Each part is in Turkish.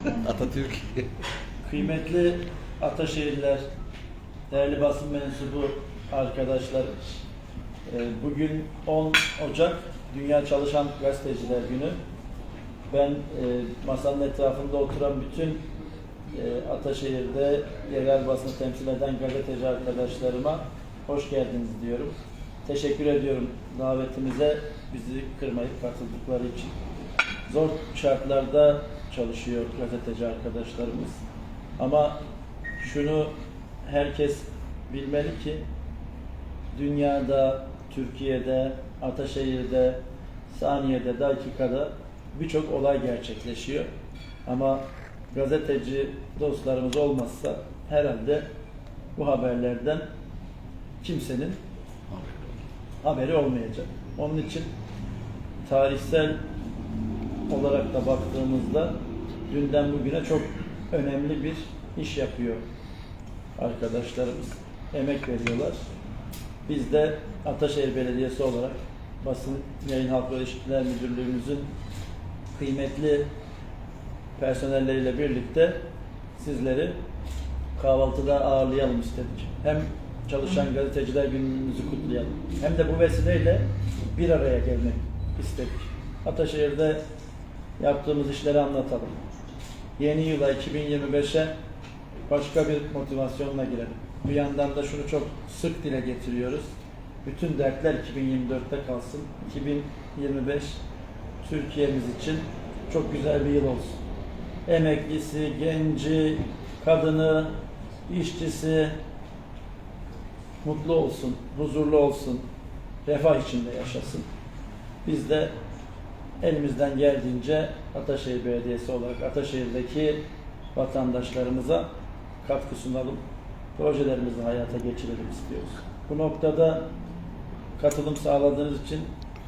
Atatürk. Kıymetli Ataşehirliler, değerli basın mensubu arkadaşlar, e, bugün 10 Ocak Dünya Çalışan Gazeteciler Günü. Ben e, masanın etrafında oturan bütün e, Ataşehir'de yerel basını temsil eden gazeteci arkadaşlarıma hoş geldiniz diyorum. Teşekkür ediyorum davetimize bizi kırmayıp katıldıkları için. Zor şartlarda çalışıyor gazeteci arkadaşlarımız. Ama şunu herkes bilmeli ki dünyada, Türkiye'de, Ataşehir'de, saniyede, dakikada birçok olay gerçekleşiyor. Ama gazeteci dostlarımız olmazsa herhalde bu haberlerden kimsenin haberi olmayacak. Onun için tarihsel olarak da baktığımızda dünden bugüne çok önemli bir iş yapıyor arkadaşlarımız. Emek veriyorlar. Biz de Ataşehir Belediyesi olarak basın yayın halk ve ilişkiler müdürlüğümüzün kıymetli personelleriyle birlikte sizleri kahvaltıda ağırlayalım istedik. Hem çalışan gazeteciler gününüzü kutlayalım. Hem de bu vesileyle bir araya gelmek istedik. Ataşehir'de yaptığımız işleri anlatalım. Yeni yıla 2025'e başka bir motivasyonla girelim. Bir yandan da şunu çok sık dile getiriyoruz. Bütün dertler 2024'te kalsın. 2025 Türkiye'miz için çok güzel bir yıl olsun. Emeklisi, genci, kadını, işçisi mutlu olsun, huzurlu olsun, refah içinde yaşasın. Biz de elimizden geldiğince Ataşehir Belediyesi olarak Ataşehir'deki vatandaşlarımıza katkı sunalım. Projelerimizi hayata geçirelim istiyoruz. Bu noktada katılım sağladığınız için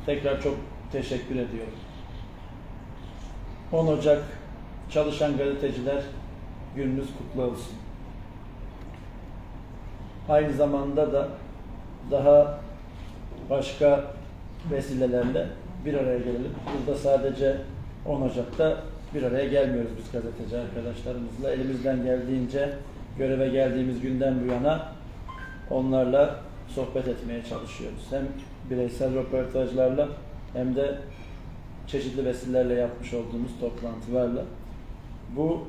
tekrar çok teşekkür ediyorum. 10 Ocak Çalışan Gazeteciler gününüz kutlu olsun. Aynı zamanda da daha başka vesilelerle bir araya gelelim. Burada sadece 10 Ocak'ta bir araya gelmiyoruz biz gazeteci arkadaşlarımızla. Elimizden geldiğince göreve geldiğimiz günden bu yana onlarla sohbet etmeye çalışıyoruz. Hem bireysel röportajlarla hem de çeşitli vesilelerle yapmış olduğumuz toplantılarla. Bu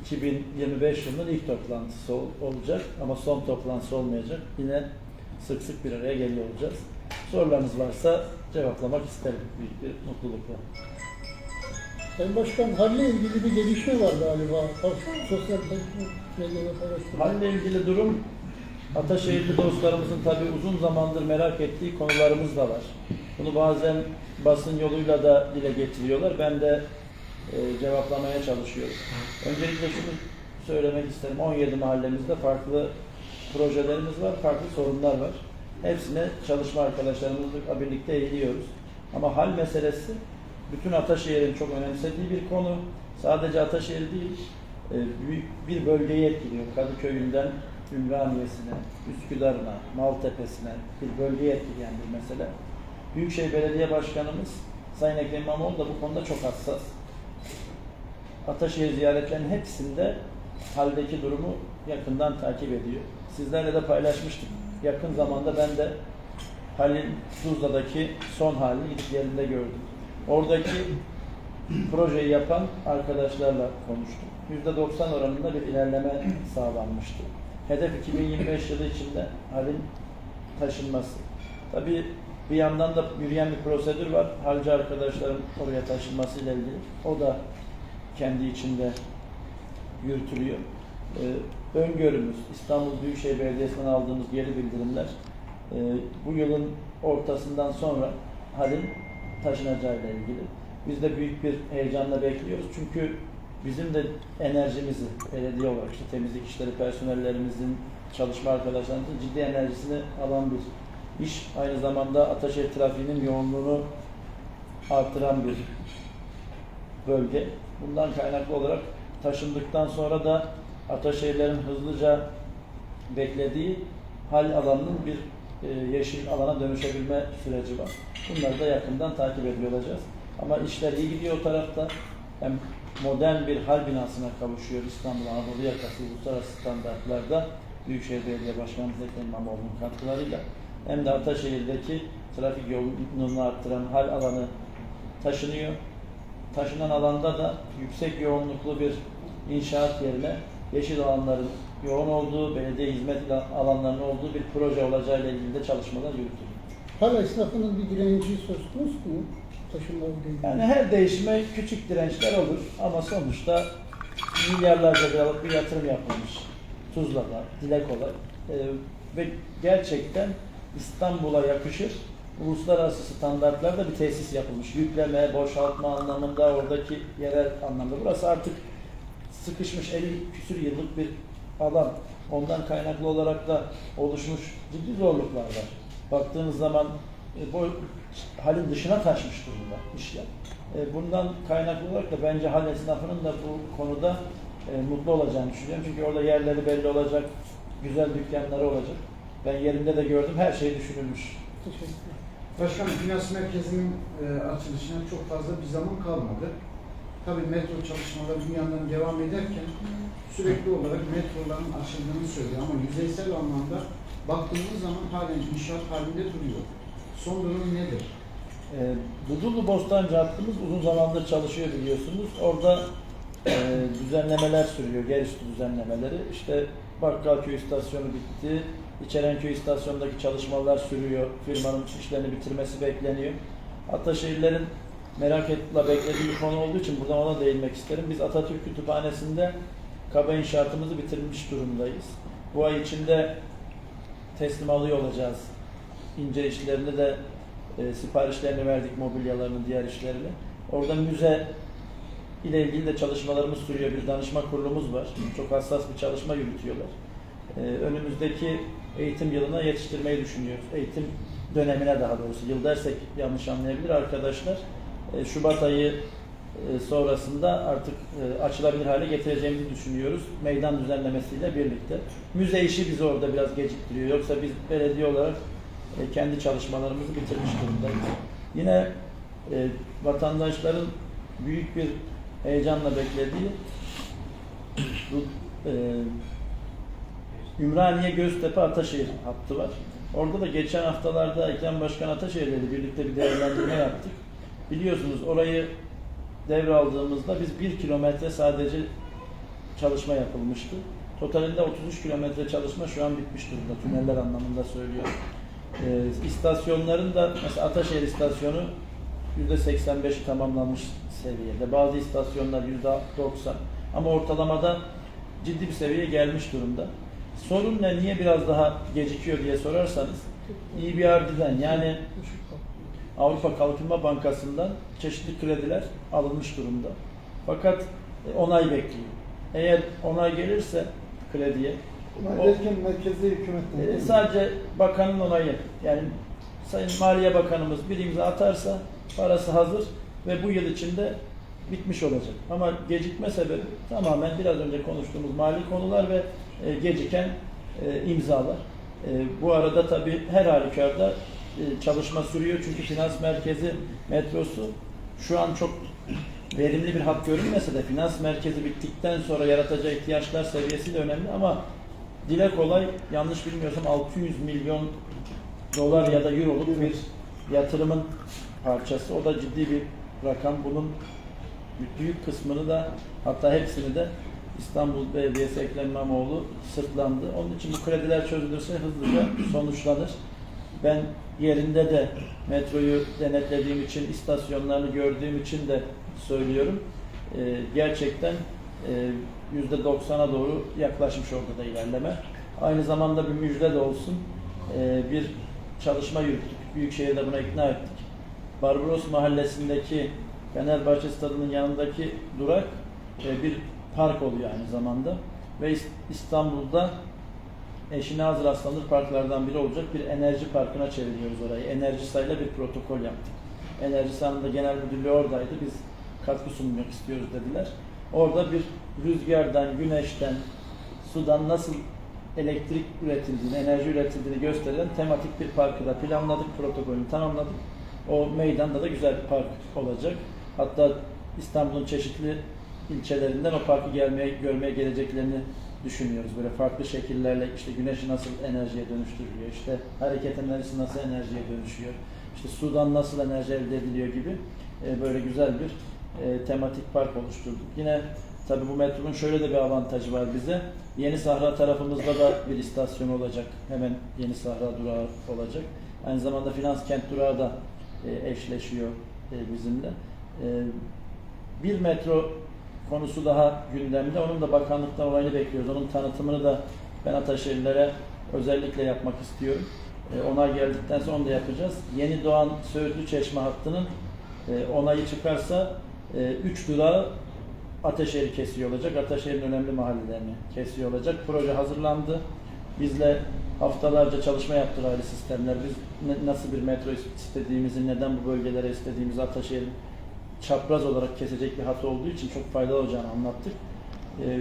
2025 yılının ilk toplantısı ol- olacak ama son toplantısı olmayacak. Yine sık sık bir araya geliyor olacağız. Sorularınız varsa cevaplamak isterim büyük bir mutlulukla. Sayın Başkan halle ilgili bir gelişme var galiba. Sosyal medyada paylaştım. Halle ilgili durum Ataşehirli dostlarımızın tabii uzun zamandır merak ettiği konularımız da var. Bunu bazen basın yoluyla da dile getiriyorlar. Ben de e, cevaplamaya çalışıyorum. Öncelikle şunu söylemek isterim. 17 mahallemizde farklı projelerimiz var, farklı sorunlar var. Hepsine çalışma arkadaşlarımızla birlikte eğiliyoruz. Ama hal meselesi bütün Ataşehir'in çok önemsediği bir konu. Sadece Ataşehir değil, e, büyük bir bölgeyi etkiliyor. Kadıköy'ünden Ümraniye'sine, Üsküdar'ına, Maltepe'sine bir bölgeyi etkileyen bir mesele. Büyükşehir Belediye Başkanımız Sayın Ekrem İmamoğlu da bu konuda çok hassas. Ataşehir ziyaretlerinin hepsinde haldeki durumu yakından takip ediyor. Sizlerle de paylaşmıştık. Yakın zamanda ben de Halil Tuzla'daki son halini gidip yerinde gördüm. Oradaki projeyi yapan arkadaşlarla konuştum. %90 oranında bir ilerleme sağlanmıştı. Hedef 2025 yılı içinde halin taşınması. Tabii bir yandan da yürüyen bir prosedür var. Halci arkadaşların oraya taşınması ile ilgili. O da kendi içinde yürütülüyor. Ee, öngörümüz, İstanbul Büyükşehir Belediyesi'nden aldığımız geri bildirimler e, bu yılın ortasından sonra halin taşınacağıyla ilgili. Biz de büyük bir heyecanla bekliyoruz. Çünkü bizim de enerjimizi belediye olarak işte temizlik işleri personellerimizin, çalışma arkadaşlarımızın ciddi enerjisini alan bir iş. Aynı zamanda Ataşehir trafiğinin yoğunluğunu artıran bir bölge. Bundan kaynaklı olarak taşındıktan sonra da Ataşehirlerin hızlıca beklediği hal alanının bir e, yeşil alana dönüşebilme süreci var. Bunları da yakından takip ediyor olacağız. Ama işler iyi gidiyor o tarafta. Hem modern bir hal binasına kavuşuyor İstanbul Anadolu Yakası Uluslararası Standartlarda Büyükşehir Belediye Başkanımız Ekrem İmamoğlu'nun katkılarıyla hem de Ataşehir'deki trafik yoğunluğunu arttıran hal alanı taşınıyor. Taşınan alanda da yüksek yoğunluklu bir inşaat yerine yeşil alanların yoğun olduğu, belediye hizmet alanlarının olduğu bir proje olacağıyla ilgili de çalışmalar yürütülüyor. Hala esnafının bir direnci söz konusu mu? Taşınma ilgili. Yani her değişime küçük dirençler olur ama sonuçta milyarlarca liralık bir yatırım yapılmış. Tuzla'da, dile kolay. Ee, ve gerçekten İstanbul'a yakışır uluslararası standartlarda bir tesis yapılmış. Yükleme, boşaltma anlamında, oradaki yerel anlamda. Burası artık sıkışmış 50 küsür yıllık bir alan. Ondan kaynaklı olarak da oluşmuş ciddi zorluklar var. Baktığınız zaman e, bu halin dışına taşmış durumda işler. E, Bundan kaynaklı olarak da bence hal esnafının da bu konuda e, mutlu olacağını düşünüyorum. Çünkü orada yerleri belli olacak, güzel dükkanları olacak. Ben yerinde de gördüm, her şey düşünülmüş. Teşekkürler. Başkanım, finans merkezinin e, açılışına çok fazla bir zaman kalmadı. Tabii metro çalışmaları bir yandan devam ederken sürekli olarak metroların açıldığını söylüyor ama yüzeysel anlamda baktığımız zaman halen inşaat halinde duruyor. Son durum nedir? E, Budullu Bostancı hattımız uzun zamandır çalışıyor biliyorsunuz. Orada e, düzenlemeler sürüyor, yer üstü düzenlemeleri. İşte Bakkalköy istasyonu bitti. İçerenköy istasyonundaki çalışmalar sürüyor. Firmanın işlerini bitirmesi bekleniyor. Ataşehirlerin merak ettiği, beklediği bir konu olduğu için buradan ona değinmek isterim. Biz Atatürk Kütüphanesi'nde kaba inşaatımızı bitirmiş durumdayız. Bu ay içinde teslim alıyor olacağız. İnce işlerini de e, siparişlerini verdik, mobilyalarını, diğer işlerini. Orada müze ile ilgili de çalışmalarımız sürüyor. Bir danışma kurulumuz var. Çok hassas bir çalışma yürütüyorlar. E, önümüzdeki eğitim yılına yetiştirmeyi düşünüyoruz. Eğitim dönemine daha doğrusu. Yıl dersek yanlış anlayabilir arkadaşlar. E, Şubat ayı e, sonrasında artık e, açılabilir hale getireceğimizi düşünüyoruz. Meydan düzenlemesiyle birlikte. Müze işi bizi orada biraz geciktiriyor. Yoksa biz belediye olarak e, kendi çalışmalarımızı bitirmiş durumdayız. Yine vatandaşların büyük bir heyecanla beklediği bu e, Ümraniye Göztepe Ataşehir hattı var. Orada da geçen haftalarda Ekrem Başkan Ataşehir'le birlikte bir değerlendirme yaptık. Biliyorsunuz orayı devraldığımızda biz bir kilometre sadece çalışma yapılmıştı. Totalinde 33 kilometre çalışma şu an bitmiş durumda. Tüneller anlamında söylüyorum. Ee, istasyonların da mesela Ataşehir istasyonu %85'i tamamlanmış seviyede. Bazı istasyonlar %90 ama ortalamada ciddi bir seviyeye gelmiş durumda. Sorun ne? Niye biraz daha gecikiyor diye sorarsanız EBRD'den yani Avrupa Kalkınma Bankası'ndan çeşitli krediler alınmış durumda. Fakat e, onay bekliyor. Eğer onay gelirse krediye o- Derken merkezi hükümetten e, sadece bakanın onayı yani Sayın Maliye Bakanımız bir imza atarsa parası hazır ve bu yıl içinde bitmiş olacak. Ama gecikme sebebi tamamen biraz önce konuştuğumuz mali konular ve e, geciken e, imzalar. E, bu arada tabii her halükarda çalışma sürüyor çünkü finans merkezi metrosu şu an çok verimli bir hat görünmese de finans merkezi bittikten sonra yaratacağı ihtiyaçlar seviyesi de önemli ama dile kolay yanlış bilmiyorsam 600 milyon dolar ya da euroluk bir yatırımın parçası. O da ciddi bir rakam. Bunun büyük kısmını da hatta hepsini de İstanbul Belediyesi Ekrem İmamoğlu sırtlandı. Onun için bu krediler çözülürse hızlıca sonuçlanır. Ben yerinde de metroyu denetlediğim için, istasyonlarını gördüğüm için de söylüyorum. Ee, gerçekten e, %90'a doğru yaklaşmış orada da ilerleme. Aynı zamanda bir müjde de olsun. Ee, bir çalışma yürüttük. Büyükşehir'de buna ikna ettik. Barbaros Mahallesi'ndeki Fenerbahçe Stadı'nın yanındaki durak e, bir park oluyor aynı zamanda. Ve İs- İstanbul'da eşine az rastlanır parklardan biri olacak bir enerji parkına çeviriyoruz orayı. Enerji sayıyla bir protokol yaptık. Enerji sahanında genel müdürlüğü oradaydı. Biz katkı sunmak istiyoruz dediler. Orada bir rüzgardan, güneşten, sudan nasıl elektrik üretildiğini, enerji üretildiğini gösteren tematik bir parkı da planladık, protokolünü tamamladık. O meydanda da güzel bir park olacak. Hatta İstanbul'un çeşitli ilçelerinden o parkı gelmeye, görmeye geleceklerini düşünüyoruz. Böyle farklı şekillerle işte güneşi nasıl enerjiye dönüştürülüyor, işte hareket enerjisi nasıl enerjiye dönüşüyor, işte sudan nasıl enerji elde ediliyor gibi e, böyle güzel bir e, tematik park oluşturduk. Yine tabii bu metronun şöyle de bir avantajı var bize. Yeni Sahra tarafımızda da bir istasyon olacak. Hemen Yeni Sahra durağı olacak. Aynı zamanda Finans Kent durağı da e, eşleşiyor e, bizimle. E, bir metro konusu daha gündemde. Onun da bakanlıktan onayını bekliyoruz. Onun tanıtımını da ben Ataşehirlilere özellikle yapmak istiyorum. E, onay geldikten sonra onu da yapacağız. Yeni doğan Söğütlü Çeşme hattının e, onayı çıkarsa 3 durağı Ataşehir'i kesiyor olacak. Ataşehir'in önemli mahallelerini kesiyor olacak. Proje hazırlandı. Bizle haftalarca çalışma yaptı raylı sistemler. Biz ne- nasıl bir metro istediğimizi, neden bu bölgelere istediğimizi Ataşehir'in çapraz olarak kesecek bir hat olduğu için çok faydalı olacağını anlattık. Ee,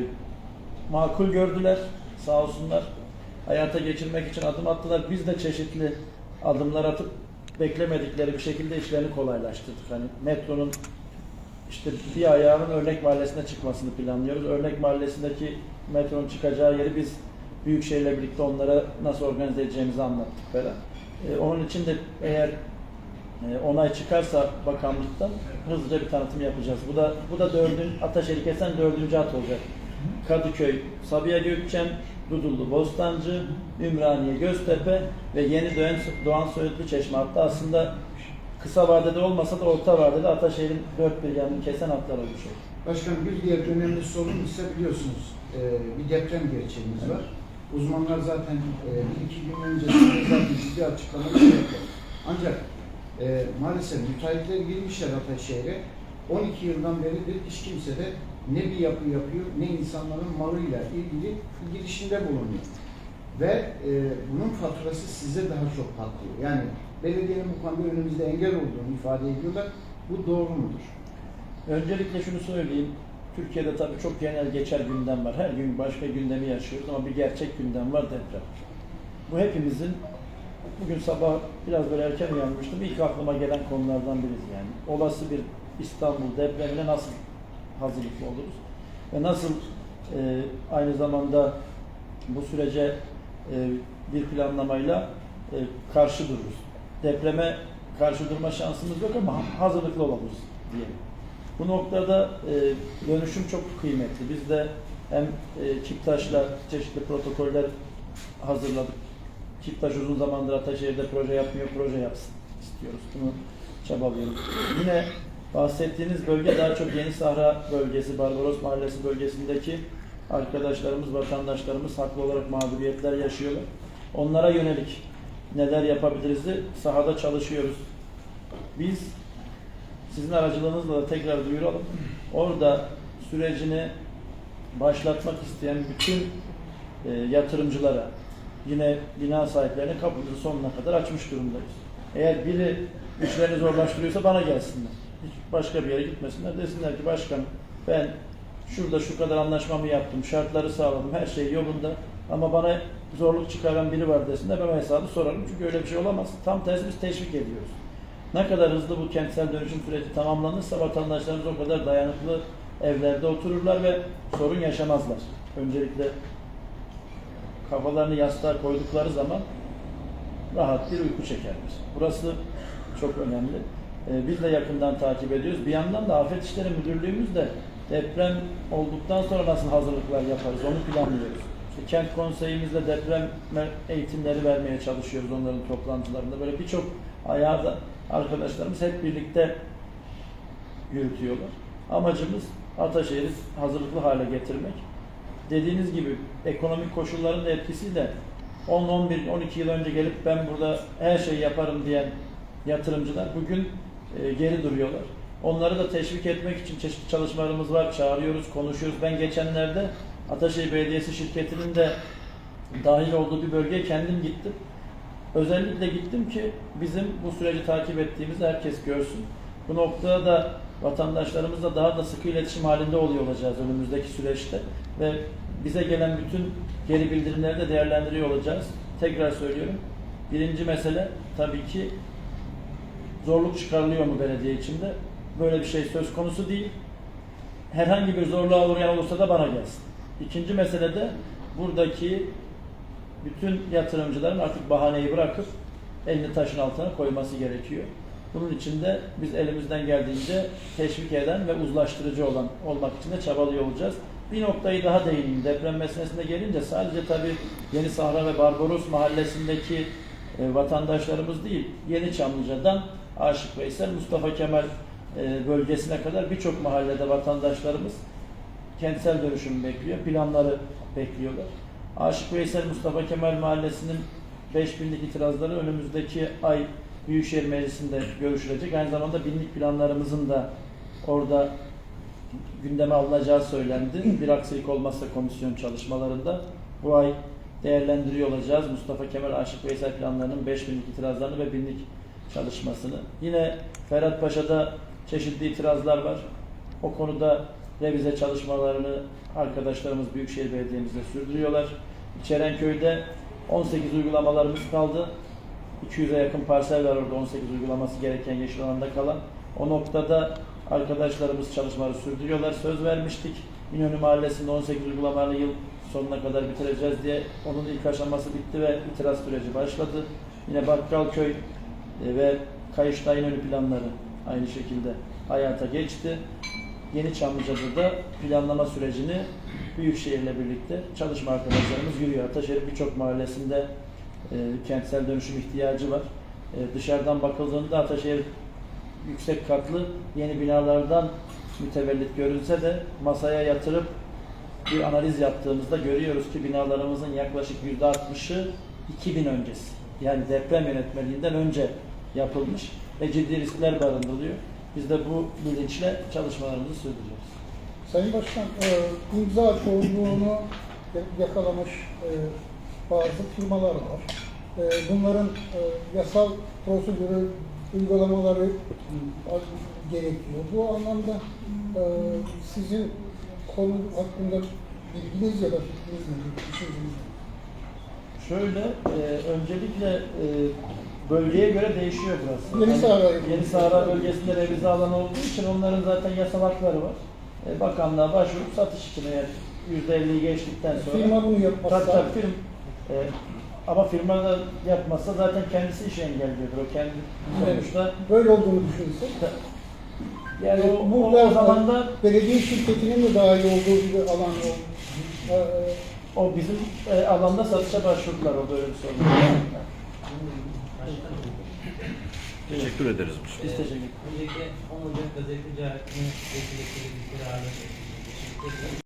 makul gördüler sağ olsunlar. Hayata geçirmek için adım attılar. Biz de çeşitli adımlar atıp beklemedikleri bir şekilde işlerini kolaylaştırdık. Hani metronun işte bir ayağının Örnek Mahallesi'ne çıkmasını planlıyoruz. Örnek Mahallesi'ndeki metronun çıkacağı yeri biz Büyükşehir'le birlikte onlara nasıl organize edeceğimizi anlattık falan. Ee, onun için de eğer e, onay çıkarsa bakanlıktan hızlıca bir tanıtım yapacağız. Bu da bu da dördüncü Ataşehir'i kesen dördüncü hat olacak. Kadıköy, Sabiha Gökçen, Dudullu, Bostancı, Ümraniye, Göztepe ve yeni doğan, doğan Söğütlü Çeşme hattı aslında kısa vadede olmasa da orta vadede Ataşehir'in dört bir yanını kesen hatlar oluşuyor. Başkanım bir diğer önemli sorun ise biliyorsunuz e, bir deprem gerçeğimiz var. Uzmanlar zaten e, bir iki gün öncesinde zaten ciddi açıklamalar yaptı. Ancak e, maalesef müteahhitler girmişler Ataşehir'e. 12 yıldan beridir hiç kimse de ne bir yapı yapıyor ne insanların malıyla ilgili girişimde bulunuyor. Ve e, bunun faturası size daha çok patlıyor. Yani belediyenin bu konuda önümüzde engel olduğunu ifade ediyorlar. Bu doğru mudur? Öncelikle şunu söyleyeyim. Türkiye'de tabii çok genel geçer gündem var. Her gün başka gündemi yaşıyoruz ama bir gerçek gündem var deprem. Bu hepimizin bugün sabah biraz böyle erken uyanmıştım. İlk aklıma gelen konulardan birisi yani. Olası bir İstanbul depremine nasıl hazırlıklı oluruz? Ve nasıl e, aynı zamanda bu sürece e, bir planlamayla e, karşı dururuz? Depreme karşı durma şansımız yok ama hazırlıklı oluruz diyelim. Bu noktada e, dönüşüm çok kıymetli. Biz de hem e, Kiptaş'la çeşitli protokoller hazırladık. Kiptaş uzun zamandır Ataşehir'de proje yapmıyor, proje yapsın istiyoruz. Bunu çabalıyoruz. Yine bahsettiğiniz bölge daha çok Yeni Sahra bölgesi, Barbaros Mahallesi bölgesindeki arkadaşlarımız, vatandaşlarımız haklı olarak mağduriyetler yaşıyorlar. Onlara yönelik neler yapabiliriz de sahada çalışıyoruz. Biz sizin aracılığınızla da tekrar duyuralım. Orada sürecini başlatmak isteyen bütün e, yatırımcılara, yine bina sahiplerine kapımızı sonuna kadar açmış durumdayız. Eğer biri işlerini zorlaştırıyorsa bana gelsinler. Hiç başka bir yere gitmesinler. Desinler ki başkanım ben şurada şu kadar anlaşmamı yaptım, şartları sağladım, her şey yolunda ama bana zorluk çıkaran biri var desinler ben hesabı sorarım. Çünkü öyle bir şey olamaz. Tam tersi biz teşvik ediyoruz. Ne kadar hızlı bu kentsel dönüşüm süreci tamamlanırsa vatandaşlarımız o kadar dayanıklı evlerde otururlar ve sorun yaşamazlar. Öncelikle kafalarını yastığa koydukları zaman rahat bir uyku çekerler. Burası çok önemli. Ee, biz de yakından takip ediyoruz. Bir yandan da Afet İşleri Müdürlüğümüz de deprem olduktan sonra nasıl hazırlıklar yaparız onu planlıyoruz. İşte kent konseyimizle deprem eğitimleri vermeye çalışıyoruz onların toplantılarında. Böyle birçok ayağı da arkadaşlarımız hep birlikte yürütüyorlar. Amacımız Ataşehir'i hazırlıklı hale getirmek. Dediğiniz gibi ekonomik koşulların da etkisiyle 10, 11, 12 yıl önce gelip ben burada her şeyi yaparım diyen yatırımcılar bugün e, geri duruyorlar. Onları da teşvik etmek için çeşitli çalışmalarımız var. Çağırıyoruz, konuşuyoruz. Ben geçenlerde Ataşehir Belediyesi şirketinin de dahil olduğu bir bölgeye kendim gittim. Özellikle gittim ki bizim bu süreci takip ettiğimizi herkes görsün. Bu noktada da vatandaşlarımızla daha da sıkı iletişim halinde oluyor olacağız önümüzdeki süreçte. Ve bize gelen bütün geri bildirimleri de değerlendiriyor olacağız. Tekrar söylüyorum. Birinci mesele tabii ki zorluk çıkarılıyor mu belediye içinde? Böyle bir şey söz konusu değil. herhangi bir zorluğa uğrayan olursa da bana gelsin. İkinci mesele de buradaki bütün yatırımcıların artık bahaneyi bırakıp elini taşın altına koyması gerekiyor. Bunun için de biz elimizden geldiğince teşvik eden ve uzlaştırıcı olan olmak için de çabalıyor olacağız. Bir noktayı daha değineyim. Deprem meselesine gelince sadece tabii Yeni Sahra ve Barbaros mahallesindeki e, vatandaşlarımız değil, Yeni Çamlıca'dan Aşık Veysel, Mustafa Kemal e, bölgesine kadar birçok mahallede vatandaşlarımız kentsel dönüşüm bekliyor, planları bekliyorlar. Aşık Veysel Mustafa Kemal Mahallesi'nin 5000'lik itirazları önümüzdeki ay Büyükşehir Meclisi'nde görüşülecek. Aynı zamanda binlik planlarımızın da orada gündeme alınacağı söylendi. Bir aksilik olmazsa komisyon çalışmalarında bu ay değerlendiriyor olacağız. Mustafa Kemal Aşık Veysel planlarının 5000'lik itirazlarını ve binlik çalışmasını. Yine Ferhat Paşa'da çeşitli itirazlar var. O konuda revize çalışmalarını arkadaşlarımız Büyükşehir Belediye'mizde sürdürüyorlar. İçerenköy'de 18 uygulamalarımız kaldı. 200'e yakın parsel var orada 18 uygulaması gereken yeşil alanda kalan. O noktada arkadaşlarımız çalışmaları sürdürüyorlar. Söz vermiştik. İnönü Mahallesi'nde 18 uygulamaları yıl sonuna kadar bitireceğiz diye onun ilk aşaması bitti ve itiraz süreci başladı. Yine Bakkalköy e, ve Kayışta İnönü planları aynı şekilde hayata geçti. Yeni Çamlıca'da da planlama sürecini Büyükşehir'le birlikte çalışma arkadaşlarımız yürüyor. Ataşehir birçok mahallesinde kentsel dönüşüm ihtiyacı var. E, dışarıdan bakıldığında Ataşehir yüksek katlı yeni binalardan mütevellit görünse de masaya yatırıp bir analiz yaptığımızda görüyoruz ki binalarımızın yaklaşık %60'ı 2000 öncesi. Yani deprem yönetmeliğinden önce yapılmış ve ciddi riskler barındırılıyor. Biz de bu bilinçle çalışmalarımızı sürdürüyoruz. Sayın Başkan, e, imza çoğunluğunu ya- yakalamış e, bazı firmalar var. E, bunların e, yasal prosedürü uygulamaları gerekiyor. Bu anlamda e, sizin konu hakkında bilginiz ya da fikriniz nedir? Şöyle, e, öncelikle e, bölgeye göre değişiyor burası. Yeni Sahra- Yeni Sahra bölgesinde revize alanı olduğu için onların zaten yasal hakları var. E, bakanlığa başvurup satış için eğer %50'yi geçtikten sonra... Firma bunu yapmazsa- Tabii tabii firm, e, ama firma da yapmazsa zaten kendisi işi engelliyordur. O kendi sonuçta... Böyle olduğunu düşünsek. Yani o, o, Burada o zaman da belediye şirketinin mi dahil olduğu bir alan yok. E, o bizim e, alanda satışa başvurdular. O da öyle bir sorun. Teşekkür ederiz. Biz teşekkür ederiz. Öncelikle 10 Ocak gazete ticaretini vesiletle bir kararı